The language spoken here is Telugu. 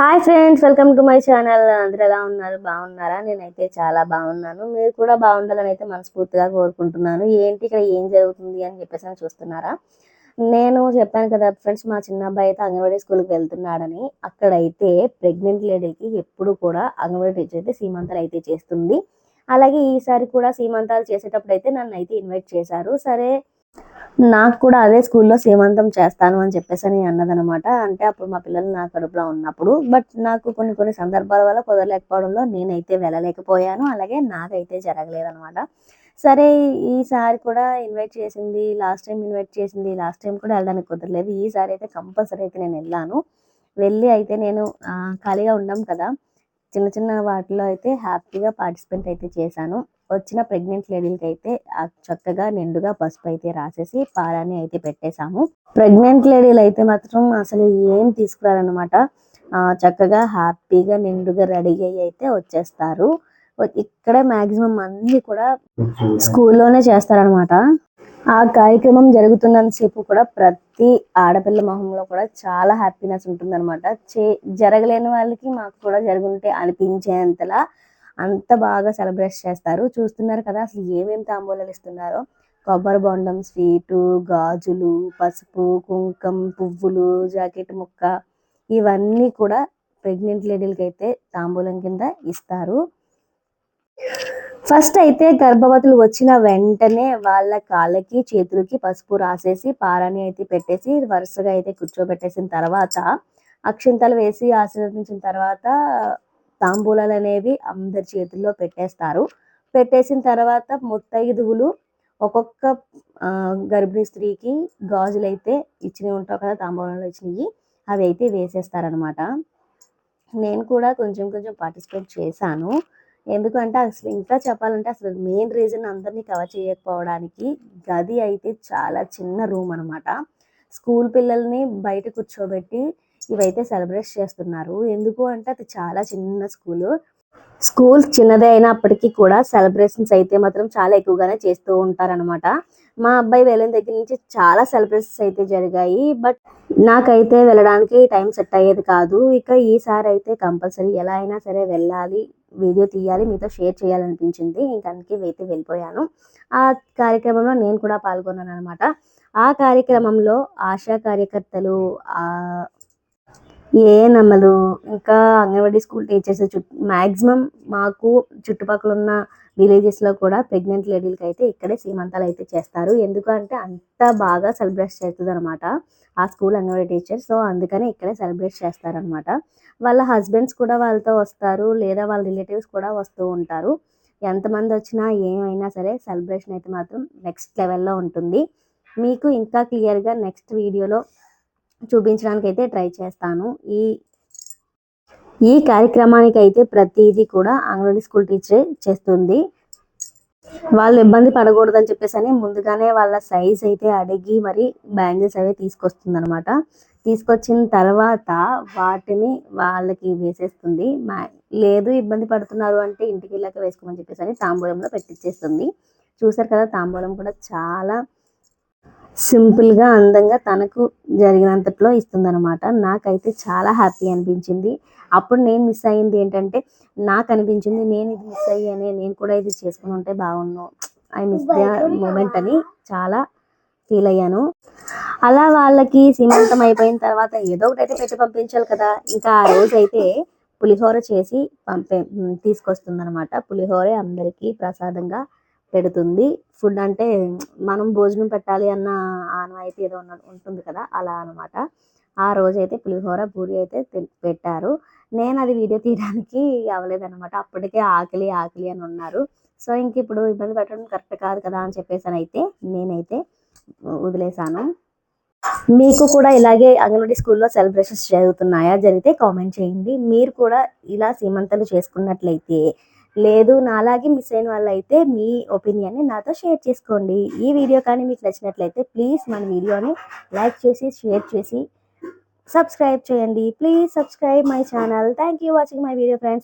Hi friends welcome to my channel. అందరూ ఎలా ఉన్నారు? బాగున్నారా? నేనైతే చాలా బాగున్నాను. మీరు కూడా బాగుండాలని అయితే మనస్ఫూర్తిగా కోరుకుంటున్నాను. ఏంటి? ఇక్కడ ఏం జరుగుతుంది అని చెప్పేసి అని చూస్తున్నారా? నేను చెప్పాను కదా ఫ్రెండ్స్ మా చిన్న అబ్బాయి అయితే అంగన్వాడీ స్కూల్కి వెళ్తున్నాడని. అక్కడైతే ప్రెగ్నెంట్ లేడీకి ఎప్పుడు కూడా అంగన్వాడీ టీచర్ అయితే సీమంతాలు అయితే చేస్తుంది. అలాగే ఈసారి కూడా సీమంతాలు చేసేటప్పుడు అయితే నన్ను అయితే ఇన్వైట్ చేశారు. సరే నాకు కూడా అదే స్కూల్లో సీమంతం చేస్తాను అని చెప్పేసి అని అన్నదనమాట. అంటే అప్పుడు మా పిల్లలు నా కడుపులో ఉన్నప్పుడు. బట్ నాకు కొన్ని కొన్ని సందర్భాల వల్ల కుదరలేకపోవడంలో నేనైతే వెళ్ళలేకపోయాను. అలాగే నాకైతే జరగలేదనమాట. సరే ఈసారి కూడా ఇన్వైట్ చేసింది. లాస్ట్ టైం ఇన్వైట్ చేసింది. లాస్ట్ టైం కూడా వెళ్ళడానికి కుదరలేదు. ఈసారి అయితే కంపల్సరీ అయితే నేను వెళ్ళాను. వెళ్ళి అయితే నేను ఖాళీగా ఉన్నాం కదా. చిన్న చిన్న వాటిలో అయితే హ్యాపీగా పార్టిసిపేట్ అయితే చేశాను. వచ్చిన ప్రెగ్నెంట్ లేడీలకి అయితే చక్కగా నిండుగా పసుపు అయితే రాసేసి పారాన్ని అయితే పెట్టేశాము. ప్రెగ్నెంట్ లేడీలు అయితే మాత్రం అసలు ఏం తీసుకురారనమాట చక్కగా హ్యాపీగా నిండుగా రెడీ అయ్యి అయితే వచ్చేస్తారు. ఇక్కడ మాక్సిమం అన్ని కూడా స్కూల్లోనే చేస్తారనమాట ఆ కార్యక్రమం జరుగుతున్నంతసేపు కూడా ప్రతి ఆడపిల్ల మొహంలో కూడా చాలా హ్యాపీనెస్ ఉంటుందన్నమాట. చే జరగలేని వాళ్ళకి మాకు కూడా జరుగుంటే అనిపించేంతలా అంత బాగా సెలబ్రేట్ చేస్తారు. చూస్తున్నారు కదా అసలు ఏమేమి తాంబూలాలు ఇస్తున్నారో. కొబ్బరి బొండం స్వీటు గాజులు పసుపు కుంకం పువ్వులు జాకెట్ ముక్క ఇవన్నీ కూడా ప్రెగ్నెంట్ లేడీలకి అయితే తాంబూలం కింద ఇస్తారు. ఫస్ట్ అయితే గర్భవతులు వచ్చిన వెంటనే వాళ్ళ కాళ్ళకి చేతులకి పసుపు రాసేసి పారాని అయితే పెట్టేసి వరుసగా అయితే కూర్చోబెట్టేసిన తర్వాత అక్షింతలు వేసి ఆశీర్వదించిన తర్వాత తాంబూలాలు అనేవి అందరి చేతుల్లో పెట్టేస్తారు. పెట్టేసిన తర్వాత ముత్తైదువులు ఒక్కొక్క గర్భిణీ స్త్రీకి గాజులు అయితే ఇచ్చినవి ఉంటావు కదా తాంబూలంలో ఇచ్చినవి అవి అయితే వేసేస్తారనమాట నేను కూడా కొంచెం కొంచెం పార్టిసిపేట్ చేశాను. ఎందుకంటే అసలు ఇంకా చెప్పాలంటే అసలు మెయిన్ రీజన్ అందరినీ కవర్ చేయకపోవడానికి గది అయితే చాలా చిన్న రూమ్ అనమాట స్కూల్ పిల్లల్ని బయట కూర్చోబెట్టి ఇవైతే సెలబ్రేట్ చేస్తున్నారు. ఎందుకు అంటే అది చాలా చిన్న స్కూల్. స్కూల్ చిన్నదే అయినప్పటికీ కూడా సెలబ్రేషన్స్ అయితే మాత్రం చాలా ఎక్కువగానే చేస్తూ ఉంటారనమాట మా అబ్బాయి వెళ్ళిన దగ్గర నుంచి చాలా సెలబ్రేషన్స్ అయితే జరిగాయి. బట్ నాకైతే వెళ్ళడానికి టైం సెట్ అయ్యేది కాదు. ఇక ఈసారి అయితే కంపల్సరీ ఎలా అయినా సరే వెళ్ళాలి వీడియో తీయాలి మీతో షేర్ చేయాలనిపించింది. ఇంక అందుకే అయితే వెళ్ళిపోయాను. ఆ కార్యక్రమంలో నేను కూడా పాల్గొన్నాను అనమాట ఆ కార్యక్రమంలో ఆశా కార్యకర్తలు ఏ నమ్మలు ఇంకా అంగన్వాడీ స్కూల్ టీచర్స్ చుట్టూ మ్యాక్సిమం మాకు చుట్టుపక్కల ఉన్న విలేజెస్లో కూడా ప్రెగ్నెంట్ లేడీలకి అయితే ఇక్కడే సీమంతాలు అయితే చేస్తారు. ఎందుకంటే అంత బాగా సెలబ్రేట్ చేస్తుంది అనమాట ఆ స్కూల్ అంగన్వాడీ టీచర్ సో అందుకని ఇక్కడే సెలబ్రేట్ చేస్తారనమాట వాళ్ళ హస్బెండ్స్ కూడా వాళ్ళతో వస్తారు. లేదా వాళ్ళ రిలేటివ్స్ కూడా వస్తూ ఉంటారు. ఎంతమంది వచ్చినా ఏమైనా సరే సెలబ్రేషన్ అయితే మాత్రం నెక్స్ట్ లెవెల్లో ఉంటుంది. మీకు ఇంకా క్లియర్గా నెక్స్ట్ వీడియోలో చూపించడానికి అయితే ట్రై చేస్తాను. ఈ ఈ కార్యక్రమానికి అయితే ప్రతిదీ కూడా అంగన్వాడీ స్కూల్ టీచరే చేస్తుంది. వాళ్ళు ఇబ్బంది పడకూడదని చెప్పేసి అని ముందుగానే వాళ్ళ సైజ్ అయితే అడిగి మరి బ్యాంగిల్స్ అవి తీసుకొస్తుంది అనమాట తీసుకొచ్చిన తర్వాత వాటిని వాళ్ళకి వేసేస్తుంది. లేదు ఇబ్బంది పడుతున్నారు అంటే ఇంటికి వెళ్ళాక వేసుకోమని చెప్పేసి అని తాంబూలంలో పెట్టించేస్తుంది చూసారు కదా తాంబూలం కూడా చాలా సింపుల్గా అందంగా తనకు జరిగినంతట్లో ఇస్తుందన్నమాట. నాకైతే చాలా హ్యాపీ అనిపించింది. అప్పుడు నేను మిస్ అయ్యింది ఏంటంటే నాకు అనిపించింది నేను ఇది మిస్ అయ్యానే నేను కూడా ఇది చేసుకుని ఉంటే బాగున్నాను ఐ మిస్ ద మూమెంట్ అని చాలా ఫీల్ అయ్యాను. అలా వాళ్ళకి సీమంతం అయిపోయిన తర్వాత ఏదో ఒకటి అయితే పెట్టి పంపించాలి కదా. ఇంకా ఆ రోజు అయితే పులిహోర చేసి పంపే తీసుకొస్తుందనమాట పులిహోరే అందరికీ ప్రసాదంగా పెడుతుంది. ఫుడ్ అంటే మనం భోజనం పెట్టాలి అన్న ఆనవాయితీ ఏదో ఉన్న- ఉంటుంది కదా అలా అనమాట ఆ రోజైతే పులిహోర పూరి అయితే పెట్టారు. నేను అది వీడియో తీయడానికి అవ్వలేదన్నమాట. అప్పటికే ఆకలి ఆకలి అని ఉన్నారు. సో ఇంక ఇప్పుడు ఇబ్బంది పెట్టడం కరెక్ట్ కాదు కదా అని చెప్పేసి అని అయితే నేనైతే వదిలేశాను మీకు కూడా ఇలాగే అంగన్వాడీ స్కూల్లో సెలబ్రేషన్స్ జరుగుతున్నాయా? జరిగితే కామెంట్ చేయండి. మీరు కూడా ఇలా సీమంతలు చేసుకున్నట్లయితే లేదు నాలాగే మిస్ అయిన వాళ్ళైతే మీ ఒపీనియన్ని నాతో షేర్ చేసుకోండి. ఈ వీడియో కానీ మీకు నచ్చినట్లయితే ప్లీజ్ మన వీడియోని లైక్ చేసి షేర్ చేసి సబ్స్క్రైబ్ చేయండి. Please subscribe my channel. Thank you watching my video friends.